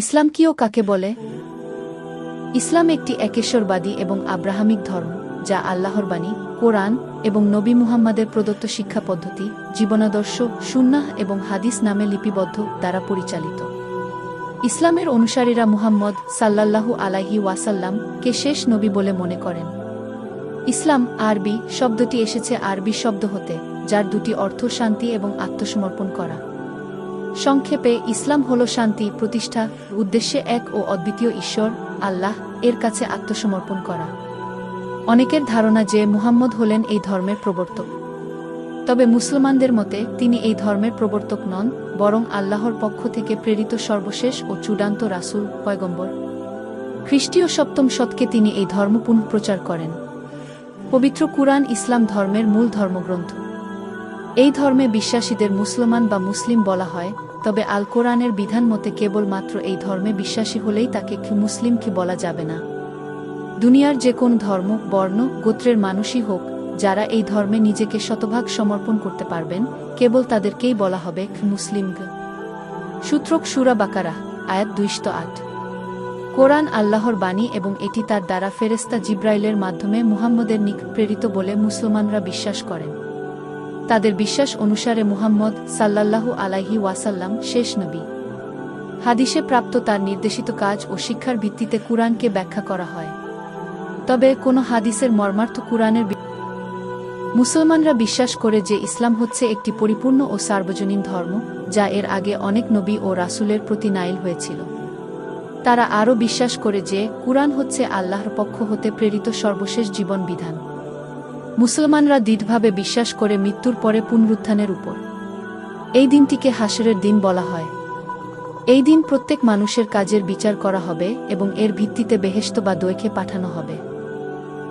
ইসলাম কিও কাকে বলে? ইসলাম একটি একেশ্বরবাদী এবং আব্রাহামিক ধর্ম, যা আল্লাহর বাণী, কোরআন এবং নবী মুহাম্মাদের প্রদত্ত শিক্ষা পদ্ধতি, জীবনাদর্শ, সুন্নাহ এবং হাদিস নামে লিপিবদ্ধ দ্বারা পরিচালিত। ইসলামের অনুসারীরা মুহাম্মদ সাল্লাল্লাহু আলাইহি ওয়াসাল্লাম কে শেষ নবী বলে মনে করেন। ইসলাম আরবি শব্দটি এসেছে আরবি শব্দ হতে, যার দুটি অর্থ শান্তি এবং আত্মসমর্পণ করা। সংক্ষেপে ইসলাম হল শান্তি, প্রতিষ্ঠা, উদ্দেশ্যে এক ও অদ্বিতীয় ঈশ্বর, আল্লাহ, এর কাছে আত্মসমর্পণ করা। অনেকের ধারণা যে মুহাম্মদ হলেন এই ধর্মের প্রবর্তক। তবে মুসলমানদের মতে তিনি এই ধর্মের প্রবর্তক নন, বরং আল্লাহর পক্ষ থেকে প্রেরিত সর্বশেষ ও চূড়ান্ত রাসুল, পয়গম্বর। খ্রিস্টীয় সপ্তম শতকে তিনি এই ধর্ম পুনঃপ্রচার করেন। পবিত্র কুরআন ইসলাম ধর্মের মূল ধর্মগ্রন্থ। এই ধর্মে বিশ্বাসীদের মুসলমান বা মুসলিম বলা হয়, তবে আল কোরআনের বিধান মতে কেবলমাত্র এই ধর্মে বিশ্বাসী হলেই তাকে কি মুসলিম কি বলা যাবে না। দুনিয়ার যে কোন ধর্ম, বর্ণ, গোত্রের মানুষই হোক, যারা এই ধর্মে নিজেকে শতভাগ সমর্পণ করতে পারবেন, কেবল তাদেরকেই বলা হবে মুসলিম সূত্রক সুরা বাকারা আয়াত দুইশত আট। কোরআন আল্লাহর বাণী এবং এটি তার দ্বারা ফেরেস্তা জিব্রাইলের মাধ্যমে মুহাম্মদের নিক প্রেরিত বলে মুসলমানরা বিশ্বাস করেন। তাদের বিশ্বাস অনুসারে মুহাম্মদ সাল্লাল্লাহু আলাইহি ওয়াসাল্লাম শেষ নবী। হাদিসে প্রাপ্ত তার নির্দেশিত কাজ ও শিক্ষার ভিত্তিতে কুরআনকে ব্যাখ্যা করা হয়। তবে কোনো হাদিসের মর্মার্থ কুরআনের মুসলমানরা বিশ্বাস করে যে ইসলাম হচ্ছে একটি পরিপূর্ণ ও সার্বজনীন ধর্ম, যা এর আগে অনেক নবী ও রাসূলের প্রতি নাইল হয়েছিল। তারা আরও বিশ্বাস করে যে কুরআন হচ্ছে আল্লাহর পক্ষ হতে প্রেরিত সর্বশেষ জীবন বিধান। মুসলমানরা দৃঢ়ভাবে বিশ্বাস করে মৃত্যুর পরে পুনরুত্থানের উপর। এই দিনটিকে হাসরের দিন বলা হয়। এই দিন প্রত্যেক মানুষের কাজের বিচার করা হবে এবং এর ভিত্তিতে বেহেশত বা দৈকে পাঠানো হবে।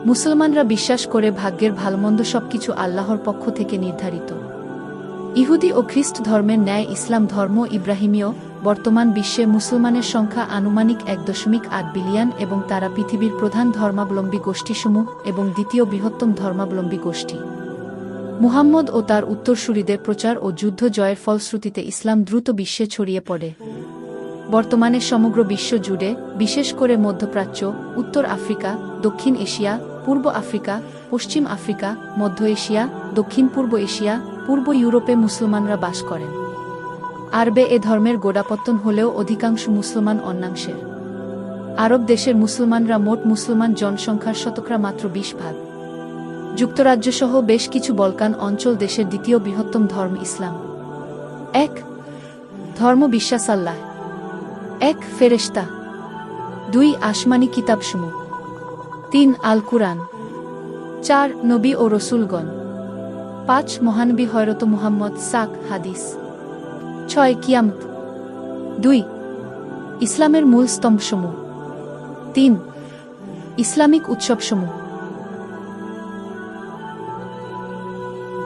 মুসলমানরা বিশ্বাস করে ভাগ্যের ভালমন্দ সবকিছু আল্লাহর পক্ষ থেকে নির্ধারিত। ইহুদি ও খ্রিস্ট ধর্মের ন্যায় ইসলাম ধর্ম ইব্রাহিমীয় বর্তমান বিশ্বে মুসলমানের সংখ্যা আনুমানিক এক দশমিক আট বিলিয়ন এবং তারা পৃথিবীর প্রধান ধর্মাবলম্বী গোষ্ঠীসমূহ এবং দ্বিতীয় বৃহত্তম ধর্মাবলম্বী গোষ্ঠী। মুহাম্মদ ও তার উত্তরসূরিদের প্রচার ও যুদ্ধ জয়ের ফলশ্রুতিতে ইসলাম দ্রুত বিশ্বে ছড়িয়ে পড়ে। বর্তমানে সমগ্র বিশ্ব জুড়ে, বিশেষ করে মধ্যপ্রাচ্য, উত্তর আফ্রিকা, দক্ষিণ এশিয়া, পূর্ব আফ্রিকা, পশ্চিম আফ্রিকা, মধ্য এশিয়া দক্ষিণ পূর্ব এশিয়া, পূর্ব ইউরোপে মুসলমানরা বাস করেন। আরবে এ ধর্মের গোড়াপত্তন হলেও অধিকাংশ মুসলমান অন্যাংশের। আরব দেশের মুসলমানরা মোট মুসলমান জনসংখ্যার শতকরা মাত্র বিশ ভাগ। যুক্তরাজ্যসহ বেশ কিছু বলকান অঞ্চল দেশের দ্বিতীয় বৃহত্তম ধর্ম ইসলাম। এক ধর্ম বিশ্বাস আল্লাহ। এক, ফেরেশতা। দুই, আসমানি কিতাবসমূহ। তিন আল কুরআন চার, নবী ও রসুলগণ। পাঁচ, মহানবী হয়রত মুহাম্মদ সাক হাদিস। ছয় কিয়ামত। দুই ইসলামের মূল স্তম্ভসমূহ। তিন ইসলামিক উৎসবসমূহ।